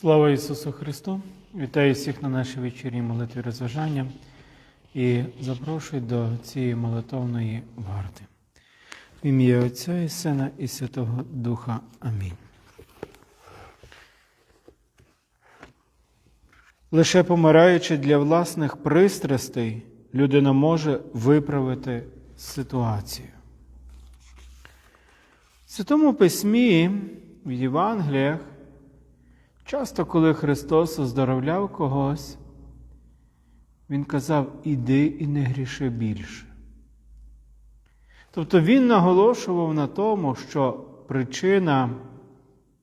Слава Ісусу Христу! Вітаю всіх на нашій вечірній молитві розважання і запрошую до цієї молитовної варти. В ім'я Отця і Сина і Святого Духа. Амінь. Лише помираючи для власних пристрастей, людина може виправити ситуацію. В Святому Письмі в Євангеліях Часто, коли Христос оздоровляв когось, Він казав, іди і не гріши більше. Тобто Він наголошував на тому, що причина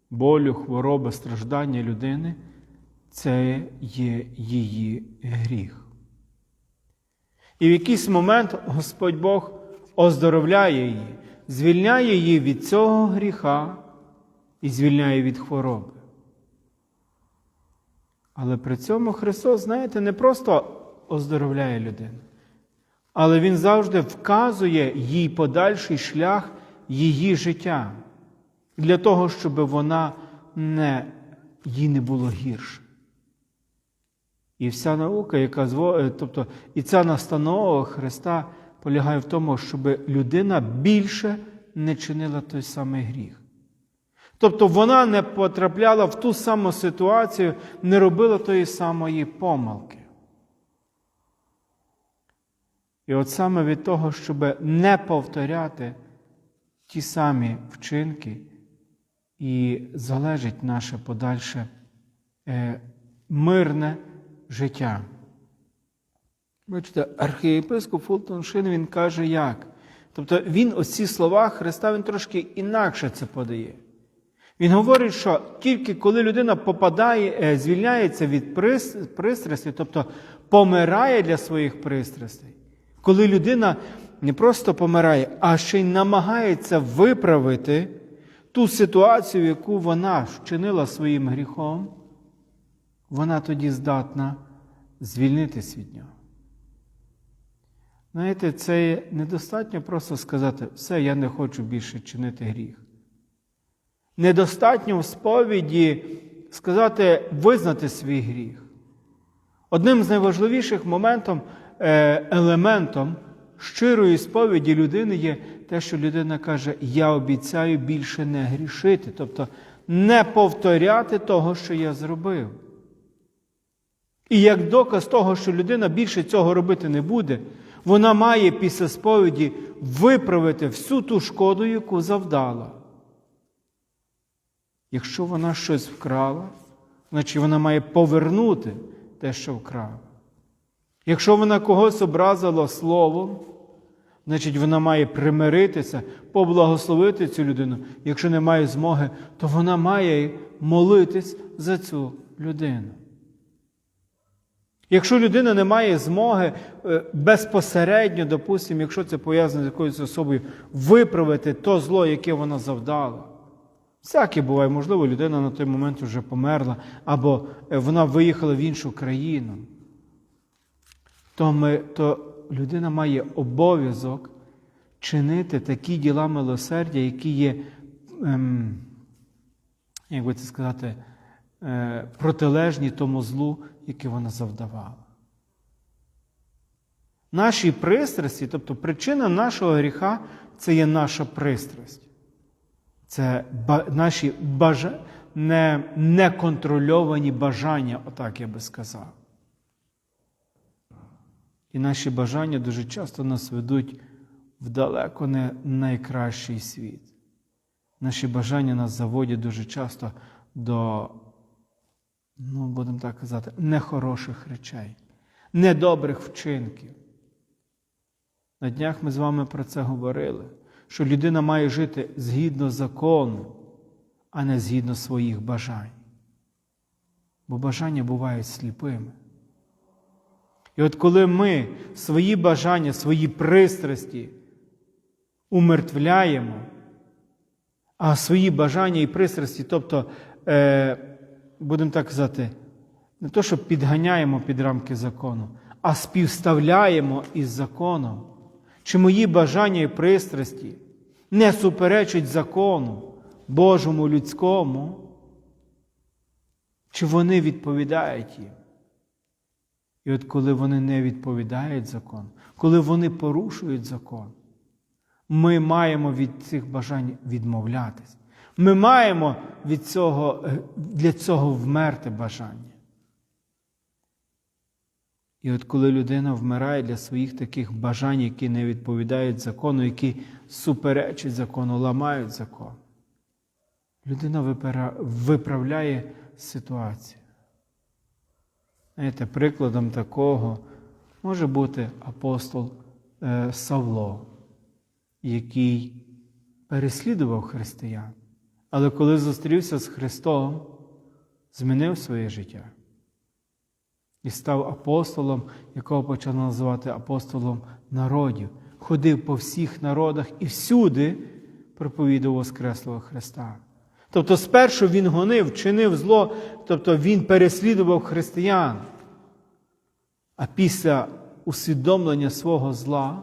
болю, хвороби, страждання людини це є її гріх. І в якийсь момент Господь Бог оздоровляє її, звільняє її від цього гріха і звільняє від хвороби. Але при цьому Христос, знаєте, не просто оздоровляє людину, але Він завжди вказує їй подальший шлях її життя для того, щоб вона не, їй не було гірше. І вся наука, яка зво... тобто і ця настанова Христа полягає в тому, щоб людина більше не чинила той самий гріх. Тобто вона не потрапляла в ту саму ситуацію, не робила тої самої помилки. І от саме від того, щоб не повторяти ті самі вчинки, і залежить наше подальше е, мирне життя. Бачите, архієпископ Фултон Шин він каже як. Тобто він ось ці слова Христа він трошки інакше це подає. Він говорить, що тільки коли людина попадає, звільняється від пристрастей, тобто помирає для своїх пристрастей, коли людина не просто помирає, а ще й намагається виправити ту ситуацію, яку вона вчинила своїм гріхом, вона тоді здатна звільнитись від нього. Знаєте, це недостатньо просто сказати, все, я не хочу більше чинити гріх. Недостатньо в сповіді сказати, визнати свій гріх. Одним з найважливіших моментом, елементом щирої сповіді людини є те, що людина каже, я обіцяю більше не грішити, тобто не повторяти того, що я зробив. І як доказ того, що людина більше цього робити не буде, вона має після сповіді виправити всю ту шкоду, яку завдала. Якщо вона щось вкрала, значить вона має повернути те, що вкрала. Якщо вона когось образила словом, значить вона має примиритися, поблагословити цю людину. Якщо не має змоги, то вона має молитись за цю людину. Якщо людина не має змоги безпосередньо, допустимо, якщо це пов'язано з якоюсь особою, виправити то зло, яке вона завдала. Всяке буває, можливо, людина на той момент вже померла, або вона виїхала в іншу країну. То, ми, то людина має обов'язок чинити такі діла милосердя, які є, ем, як би це сказати, е, протилежні тому злу, яке вона завдавала. Наші пристрасті, тобто причина нашого гріха це є наша пристрасть. Це наші неконтрольовані бажання, отак я би сказав. І наші бажання дуже часто нас ведуть в далеко не найкращий світ. Наші бажання нас заводять дуже часто до, ну, будемо так казати, нехороших речей, недобрих вчинків. На днях ми з вами про це говорили що людина має жити згідно закону, а не згідно своїх бажань. Бо бажання бувають сліпими. І от коли ми свої бажання, свої пристрасті умертвляємо, а свої бажання і пристрасті, тобто, е, будемо так казати, не то, що підганяємо під рамки закону, а співставляємо із законом, чи мої бажання і пристрасті не суперечить закону Божому людському, Чи вони відповідають їм? І от коли вони не відповідають закону, коли вони порушують закон, ми маємо від цих бажань відмовлятись. Ми маємо від цього, для цього вмерти бажання. І от коли людина вмирає для своїх таких бажань, які не відповідають закону, які суперечать закону, ламають закон, людина виправляє ситуацію. Знаєте, прикладом такого може бути апостол е, Савло, який переслідував християн, але коли зустрівся з Христом, змінив своє життя і став апостолом, якого почали називати апостолом народів, ходив по всіх народах і всюди проповідував Воскреслого Христа. Тобто, спершу він гонив, чинив зло, тобто він переслідував християн. А після усвідомлення свого зла,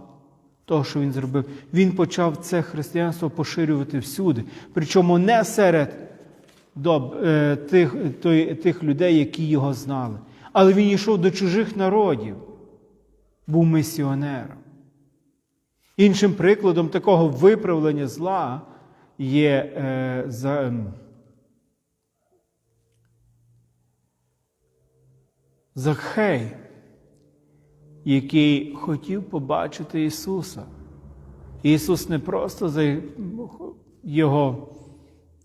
того, що він зробив, він почав це християнство поширювати всюди. Причому не серед е, тих, тих людей, які його знали. Але він йшов до чужих народів, був місіонером. Іншим прикладом такого виправлення зла є е, за, ем, Закхей, який хотів побачити Ісуса. Ісус не просто за його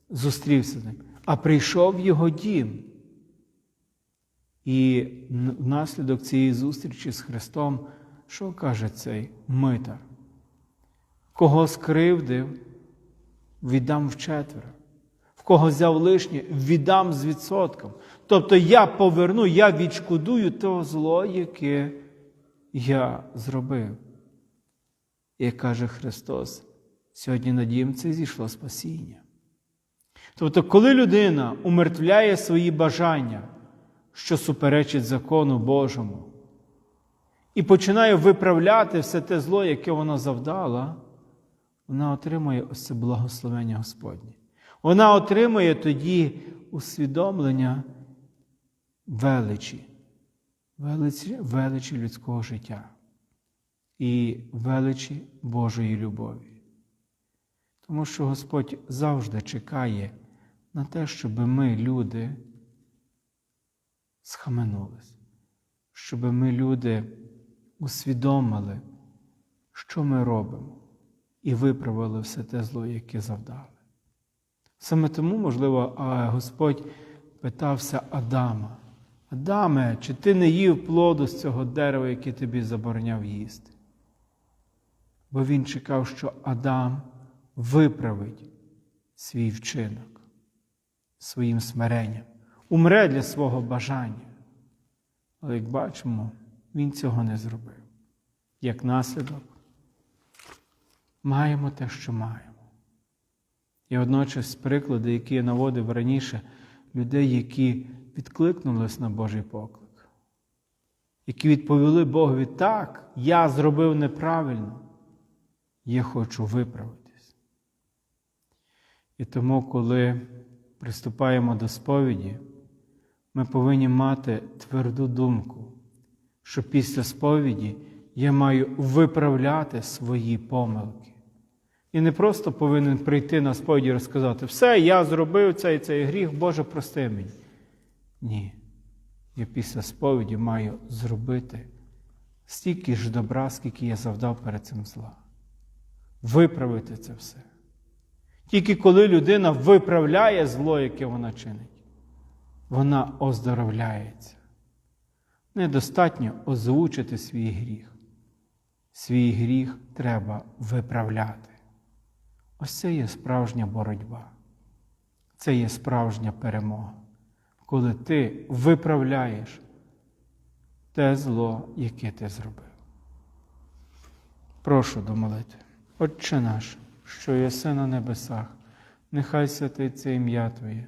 зустрівся з ним, а прийшов в його дім. І внаслідок цієї зустрічі з Христом, що каже цей митар? Кого скривдив, віддам вчетверо. В кого взяв лишнє, віддам з відсотком. Тобто я поверну, я відшкодую то зло, яке я зробив. І каже Христос, сьогодні на дім це зійшло спасіння. Тобто, коли людина умертвляє свої бажання, що суперечить закону Божому, і починає виправляти все те зло, яке вона завдала, вона отримує ось це благословення Господнє. Вона отримує тоді усвідомлення величі, величі, величі людського життя і величі Божої любові. Тому що Господь завжди чекає на те, щоб ми, люди, схаменулись, щоб ми, люди, усвідомили, що ми робимо, і виправили все те зло, яке завдали. Саме тому, можливо, Господь питався Адама. Адаме, чи ти не їв плоду з цього дерева, яке тобі забороняв їсти? Бо він чекав, що Адам виправить свій вчинок своїм смиренням, умре для свого бажання. Але як бачимо, він цього не зробив. Як наслідок, маємо те, що маємо. І одночас приклади, які я наводив раніше, людей, які відкликнулись на Божий поклик, які відповіли Богові так, я зробив неправильно, я хочу виправитись. І тому, коли приступаємо до сповіді, ми повинні мати тверду думку, що після сповіді я маю виправляти свої помилки. І не просто повинен прийти на сповіді і розказати, все, я зробив цей цей гріх, Боже, прости мені. Ні. Я після сповіді маю зробити стільки ж добра, скільки я завдав перед цим зла. Виправити це все. Тільки коли людина виправляє зло, яке вона чинить, вона оздоровляється. Недостатньо озвучити свій гріх. Свій гріх треба виправляти. Ось це є справжня боротьба. Це є справжня перемога, коли ти виправляєш те зло, яке ти зробив. Прошу до молитви. Отче наш, що єси на небесах, нехай святиться ім'я Твоє,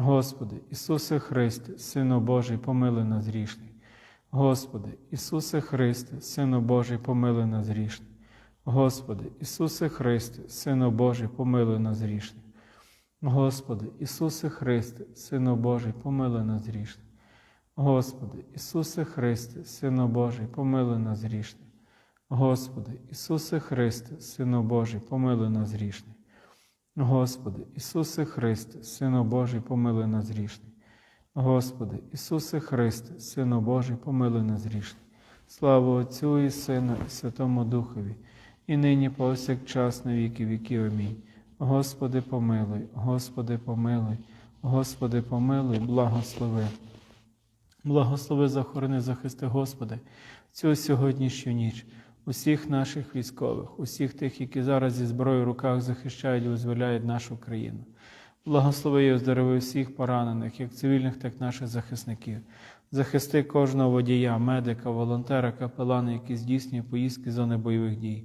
Господи, Ісусе Христе, Сину Божий, помилуй нас грішний. Господи, Ісусе Христе, Сину Божий, помилуй нас грішний. Господи, Ісусе Христе, Сину Божий, помилуй нас грішний. Господи, Ісусе Христе, Сину Божий, помилуй нас грішний. Господи, Ісусе Христе, Сину Божий, помилуй нас грішний. Господи, Ісусе Христе, Сину Божий, помилуй нас грішний. Господи, Ісусе Христе, Сину Божий, помилуй нас грішний. Господи, Ісусе Христе, Сину Божий, помилуй нас грішний. Слава Отцю і Сину, і Святому Духові, і нині повсякчас на віки віків. Амінь. Господи, помилуй, Господи, помилуй, Господи, помилуй, благослови. Благослови, захорони, захисти, Господи, цю сьогоднішню ніч, усіх наших військових, усіх тих, які зараз зі зброєю в руках захищають і визволяють нашу країну. Благослови і оздорови всіх поранених, як цивільних, так і наших захисників. Захисти кожного водія, медика, волонтера, капелана, які здійснює поїздки з зони бойових дій,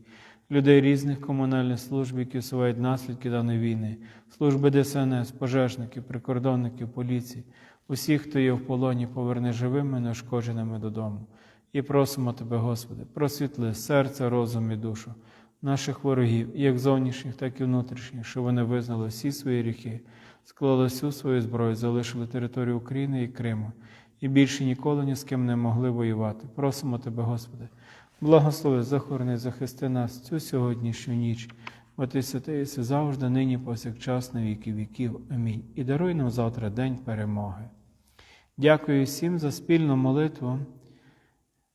людей різних комунальних служб, які усувають наслідки даної війни, служби ДСНС, пожежників, прикордонників, поліції, усіх, хто є в полоні, поверни живими, неушкодженими додому. І просимо Тебе, Господи, просвітли серце, розум і душу наших ворогів, як зовнішніх, так і внутрішніх, що вони визнали всі свої гріхи, склали всю свою зброю, залишили територію України і Криму, і більше ніколи ні з ким не могли воювати. Просимо Тебе, Господи, благослови, захорони, захисти нас цю сьогоднішню ніч. Бо ти святий завжди, нині, повсякчас, на віки віків. Амінь. І даруй нам завтра день перемоги. Дякую всім за спільну молитву.